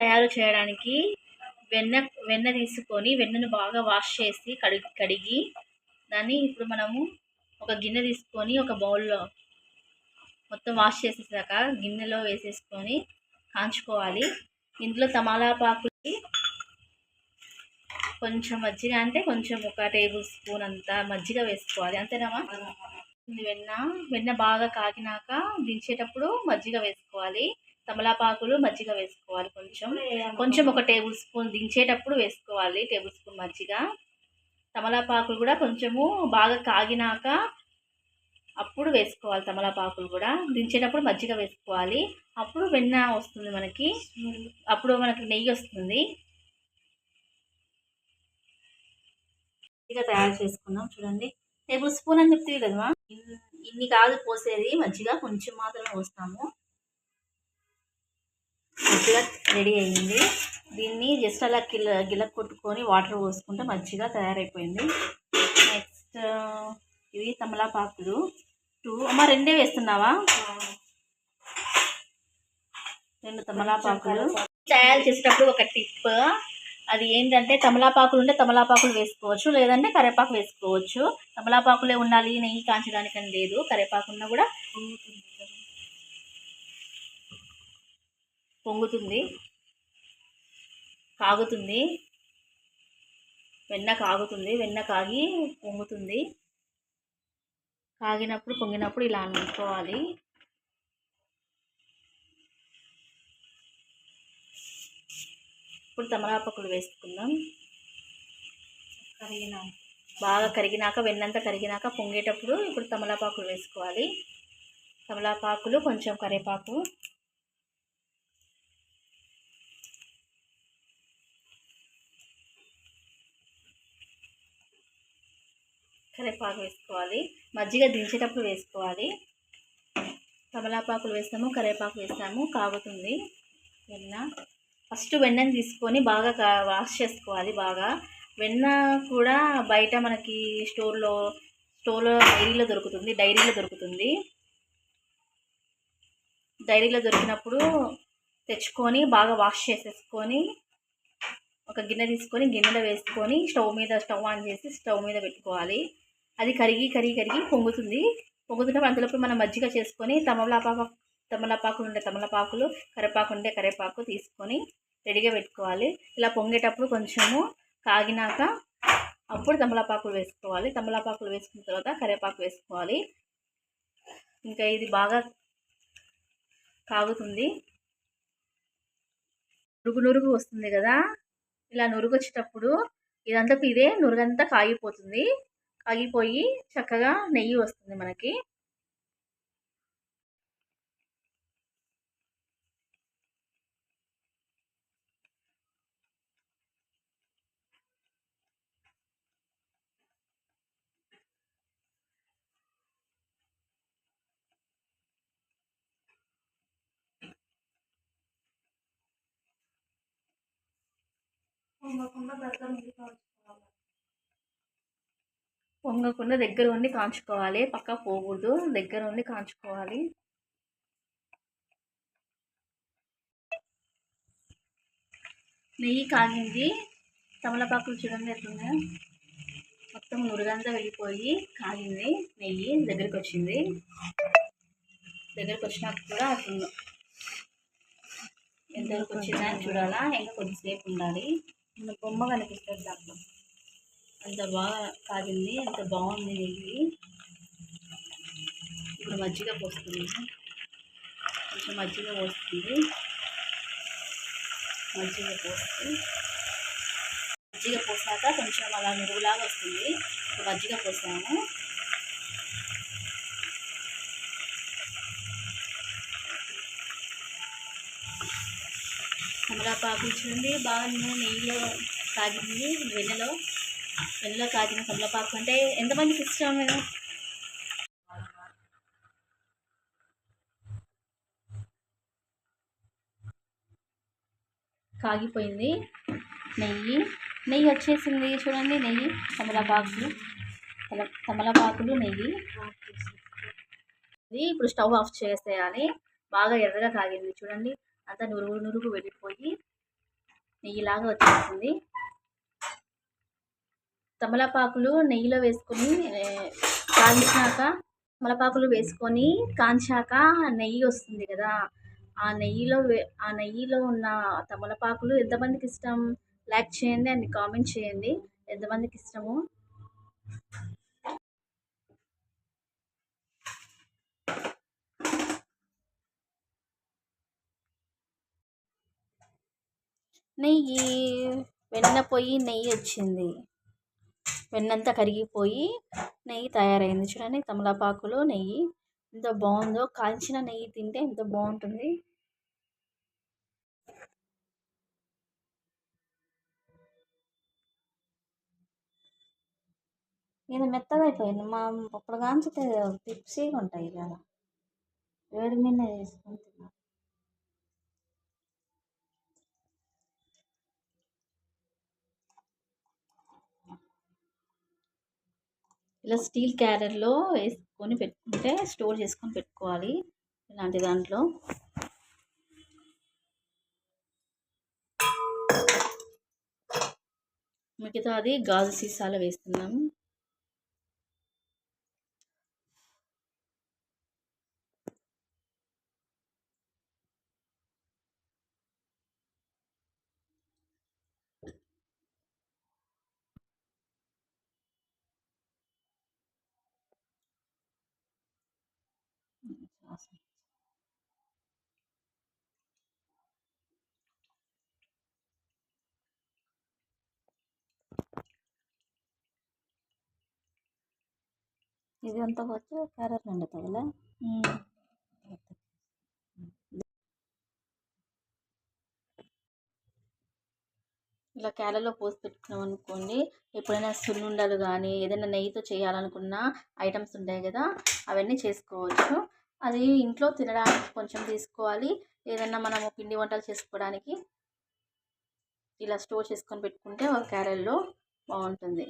తయారు చేయడానికి వెన్న వెన్న తీసుకొని వెన్నను బాగా వాష్ చేసి కడిగి కడిగి దాన్ని ఇప్పుడు మనము ఒక గిన్నె తీసుకొని ఒక బౌల్లో మొత్తం వాష్ చేసేసాక గిన్నెలో వేసేసుకొని కాంచుకోవాలి. ఇందులో తమలపాకుకి కొంచెం మజ్జిగ అంటే కొంచెం ఒక టేబుల్ స్పూన్ అంత మజ్జిగ వేసుకోవాలి. అంతేనామా? ఇది వెన్న వెన్న బాగా కాగినాక దించేటప్పుడు మజ్జిగ వేసుకోవాలి. తమలపాకులు మజ్జిగ వేసుకోవాలి కొంచెం. కొంచెం ఒక టేబుల్ స్పూన్ దించేటప్పుడు వేసుకోవాలి టేబుల్ స్పూన్ మజ్జిగ. తమలపాకులు కూడా కొంచెము బాగా కాగినాక అప్పుడు వేసుకోవాలి తమలపాకులు కూడా. దించేటప్పుడు మజ్జిగ వేసుకోవాలి. అప్పుడు వెన్న వస్తుంది మనకి. అప్పుడు మనకి నెయ్యి వస్తుంది. మజ్జిగ తయారు చేసుకున్నాం చూడండి. టేబుల్ స్పూన్ అని చెప్తే కదమ్మా ఇన్- ఇన్ని కాదు పోసేది. మజ్జిగ కొంచెం మాత్రమే పోస్తాము. మజ్జిగ రెడీ అయ్యింది. దీన్ని జస్ట్ అలా గిల గిల కొట్టుకొని వాటర్ పోసుకుంటే మంచిగా తయారైపోయింది. నెక్స్ట్ ఇవి తమలపాకులు. టూ అమ్మ రెండే వేస్తున్నావా? రెండు తమలపాకులు. తయారు చేసేటప్పుడు ఒక టిప్. అది ఏంటంటే తమలపాకులు ఉంటే తమలపాకులు వేసుకోవచ్చు లేదంటే కరివేపాకు వేసుకోవచ్చు. తమలపాకులే ఉండాలి నెయ్యి కాంచడానికని లేదు. కరివేపాకు ఉన్నా కూడా పొంగుతుంది కాగుతుంది వెన్న కాగుతుంది వెన్న కాగి పొంగుతుంది. కాగినప్పుడు పొంగినప్పుడు ఇలా అనుకోవాలి. ఇప్పుడు తమలపాకులు వేసుకుందాం. కరిగిన బాగా కరిగినాక వెన్నంతా కరిగినాక పొంగేటప్పుడు ఇప్పుడు తమలపాకులు వేసుకోవాలి. తమలపాకులు కొంచెం కరివేపాకు. కరివేపాకు వేసుకోవాలి. మజ్జిగ దించేటప్పుడు వేసుకోవాలి. తమలాపాకులు వేస్తాము కరివేపాకు వేస్తాము కాగుతుంది. వెన్న. ఫస్ట్ వెన్నని తీసుకొని బాగా కా- వాష్ చేసుకోవాలి బాగా. వెన్న కూడా బయట మనకి స్టోర్లో స్టోర్లో డైరీలో దొరుకుతుంది డైరీలో దొరుకుతుంది. డైరీలో దొరికినప్పుడు తెచ్చుకొని బాగా వాష్ చేసేసుకొని ఒక గిన్నె తీసుకొని గిన్నెలో వేసుకొని స్టవ్ మీద స్టవ్ ఆన్ చేసి స్టవ్ మీద పెట్టుకోవాలి. అది కరిగి కరిగి కరిగి పొంగుతుంది. పొంగుతున్నప్పుడు అందులోపు మనం మజ్జిగ చేసుకొని తమలపాకు తమలపాకులు ఉండే తమలపాకులు కరివేపాకు ఉండే కరివేపాకు తీసుకొని రెడీగా పెట్టుకోవాలి. ఇలా పొంగేటప్పుడు కొంచెము కాగినాక అప్పుడు తమలపాకులు వేసుకోవాలి. తమలపాకులు వేసుకున్న తర్వాత కరివేపాకు వేసుకోవాలి. ఇంకా ఇది బాగా కాగుతుంది. నురుగు నురుగు వస్తుంది కదా? ఇలా నురుగు వచ్చేటప్పుడు ఇదంతా ఇదే నురుగంతా కాగిపోతుంది. పగిలిపోయి చక్కగా నెయ్యి వస్తుంది మనకి. పొంగకుండా దగ్గర ఉండి కాంచుకోవాలి. పక్క పోకూడదు. దగ్గర ఉండి కాంచుకోవాలి. నెయ్యి కాగింది. తమలపాకులు చూడండి ఎట్లున్నాయి మొత్తం నురుగంతా వెళ్ళిపోయి కాగింది నెయ్యి దగ్గరికి వచ్చింది. దగ్గరికి వచ్చినాక కూడా అట్లా ఎంతవరకు వచ్చిందని చూడాలా? ఇంకా కొద్దిసేపు ఉండాలి. బొమ్మ కనిపిస్తుంది దాంట్లో. అంత బాగా కాగింది అంత బాగుంది నెయ్యి ఇప్పుడు మజ్జిగ పోస్తుంది. కొంచెం మజ్జిగ పోస్తుంది. మజ్జిగ పోస్తుంది మజ్జిగ పోసాక కొంచెం అలా నురుగులాగా వస్తుంది. మజ్జిగ పోసాము. కమలాపాకు చూడండి బాగా నూనె నెయ్యిలో కాగింది వెన్నెలో. వెన్నెలో కాగిన తమలపాకు అంటే ఎంతమందికి ఇష్టం ఇది? కాగిపోయింది. నెయ్యి. నెయ్యి వచ్చేసింది చూడండి నెయ్యి. తమలపాకులు తమ తమలపాకులు నెయ్యి. ఇది ఇప్పుడు స్టవ్ ఆఫ్ చేసేయాలి. బాగా ఎర్రగా కాగింది చూడండి. అంతా నురుగు నురుగు వెళ్ళిపోయి నెయ్యిలాగా వచ్చేసింది. తమలపాకులు నెయ్యిలో వేసుకొని ఏ, కాల్చాక తమలపాకులు వేసుకొని కాంచాక నెయ్యి వస్తుంది కదా ఆ నెయ్యిలో ఆ నెయ్యిలో ఉన్న తమలపాకులు ఎంతమందికి ఇష్టం? లైక్ చేయండి అండ్ కామెంట్ చేయండి. ఎంతమందికి ఇష్టము? నెయ్యి వెన్న పొయ్యి నెయ్యి వచ్చింది. వెన్నంతా కరిగిపోయి నెయ్యి తయారైంది. చూడండి తమలపాకులు నెయ్యి ఎంత బాగుందో. కాల్చిన నెయ్యి తింటే ఎంత బాగుంటుంది. ఇది మెత్తగా అయిపోయింది మా అప్పుడు కాంచితే పిప్సీగా ఉంటాయి కదా. వేడి మీద వేసుకొని ఇలా స్టీల్ క్యారెట్లో వేసుకొని పెట్టుకుంటే స్టోర్ చేసుకొని పెట్టుకోవాలి ఇలాంటి దాంట్లో. మిగతాది గాజు సీసాలో వేస్తున్నాము ఇది అంతా వచ్చి క్యారెట్ నిండుతుంది కదా ఇలా క్యాలలో పోసి పెట్టుకున్నాం అనుకోండి ఎప్పుడైనా సున్నుండలు కానీ ఏదైనా నెయ్యితో చేయాలనుకున్న ఐటమ్స్ ఉంటాయి కదా అవన్నీ చేసుకోవచ్చు. అది ఇంట్లో తినడానికి కొంచెం తీసుకోవాలి. ఏదైనా మనము పిండి వంటలు చేసుకోవడానికి ఇలా స్టోర్ చేసుకొని పెట్టుకుంటే ఒక క్యారెల్లో బాగుంటుంది.